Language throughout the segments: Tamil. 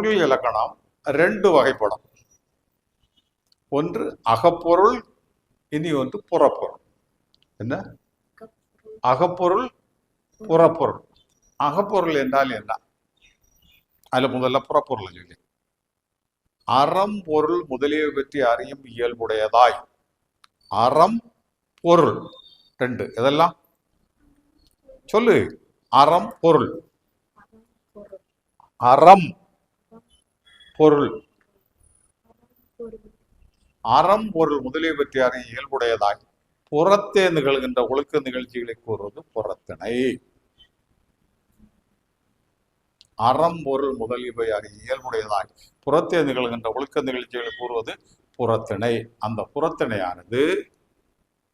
பொருள் இலக்கணம் ரெண்டு வகைப்படும். ஒன்று அகப்பொருள் இனி ஒன்று புறப்பொருள். என்ன? அகப்பொருள் புறப்பொருள். அகப்பொருள் என்றால் என்ன? அதில் முதல்ல புறப்பொருள் சொல்லி. அறம் பொருள் முதலியவை பற்றி அறியும் இயல்புடையதாய். அறம் பொருள். ரெண்டு. இதெல்லாம் சொல்லு. அறம் பொருள். அறம் பொருள். அறம் பொருள் முதலிய பற்றி இயல்புடையதாய். புறத்தே நிகழ்கின்ற ஒழுக்க நிகழ்ச்சிகளை கூறுவது புறத்திணை. அறம் பொருள் முதலியவை அறிய இயல்புடையதாய். புறத்தே நிகழ்கின்ற ஒழுக்க நிகழ்ச்சிகளை கூறுவது புறத்திணை. அந்த புறத்திணையானது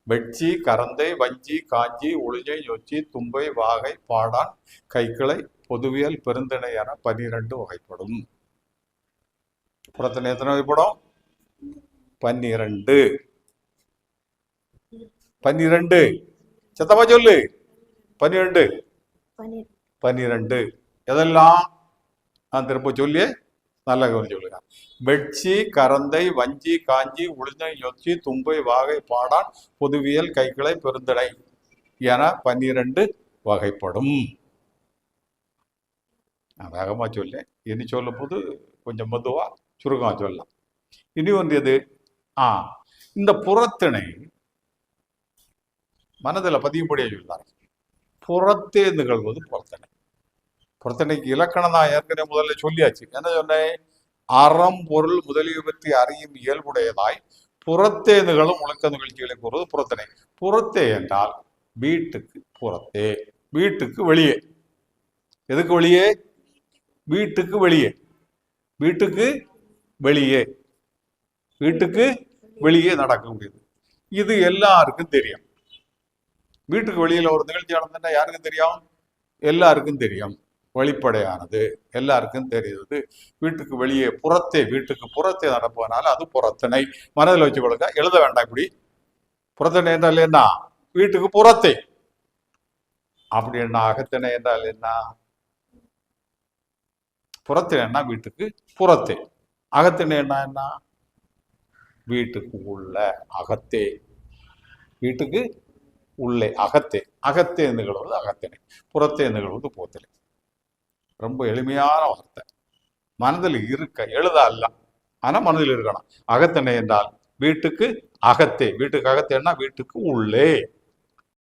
வெட்சி கரந்தை வஞ்சி காஞ்சி ஒளிஞ்சை நொச்சி தும்பை வாகை பாடான் கைக்கிளை பொதுவியல் பெருந்திணை என பனிரெண்டு வகைப்படும். புறத்திணை எத்தனை வகைப்படும் பன்னிரண்டு. பன்னிரண்டு. சத்தமா சொல்லு. பன்னிரண்டு. பன்னிரண்டு. எதெல்லாம்? நான் திரும்ப சொல்லி நல்லா கவனிச்சு சொல்லுங்க. வெட்சி கரந்தை வஞ்சி காஞ்சி உளுந்தை நொச்சி தும்பை வாகை பாடான் பொதுவியல் கைக்கிளை பெருந்தடை என பன்னிரண்டு வகைப்படும். நான் வேகமா சொல்லேன். இனி சொல்லும் போது கொஞ்சம் மெதுவா சுருக்கமாக சொல்லலாம் இனி ஒன்று எது ஆ இந்த புறத்திணை மனதில் பதியும்படியாக சொல்றார் புறத்தே நிகழ்வது புறத்திணை. புறத்திணைக்கு இலக்கணம் தான் ஏற்கனவே முதல்ல சொல்லியாச்சு. என்ன சொன்னேன்? அறம் பொருள் முதலிய பற்றி அறியும் இயல்புடையதாய் புறத்தே நிகழும் ஒழுக்க நிகழ்ச்சிகளை கூறுவது புறத்திணை. புறத்தே என்றால் வீட்டுக்கு புறத்தே வீட்டுக்கு வெளியே. எதுக்கு வெளியே? வீட்டுக்கு வெளியே. வீட்டுக்கு வெளியே. வீட்டுக்கு வெளியே நடக்க முடியுது. இது எல்லாருக்கும் தெரியும். வீட்டுக்கு வெளியில ஒரு நிகழ்ச்சி நடந்ததுன்னா யாருக்கும் தெரியும்? எல்லாருக்கும் தெரியும். வெளிப்படையானது. எல்லாருக்கும் தெரியுது. வீட்டுக்கு வெளியே புறத்தே வீட்டுக்கு புறத்தே நடப்பதனால அது புறத்தனை மனதில் வச்சு கொடுக்க எழுத வேண்டாம் இப்படி. புறத்தனை என்றால் என்ன? வீட்டுக்கு புறத்தே. அப்படி என்ன? அகத்திணை என்றால் என்ன? புறத்திணைன்னா வீட்டுக்கு புறத்தே. அகத்திணை என்ன? வீட்டுக்கு உள்ள அகத்தே. வீட்டுக்கு உள்ளே அகத்தே. அகத்தே நிகழ்வது அகத்திணை புறத்தே நிகழ்வது போத்திலை ரொம்ப எளிமையான வார்த்தை. மனதில் இருக்க எழுத அல்ல. ஆனால் மனதில் இருக்கணும். அகத்திணை என்றால் வீட்டுக்கு அகத்தே. வீட்டுக்கு அகத்தேன்னா வீட்டுக்கு உள்ளே.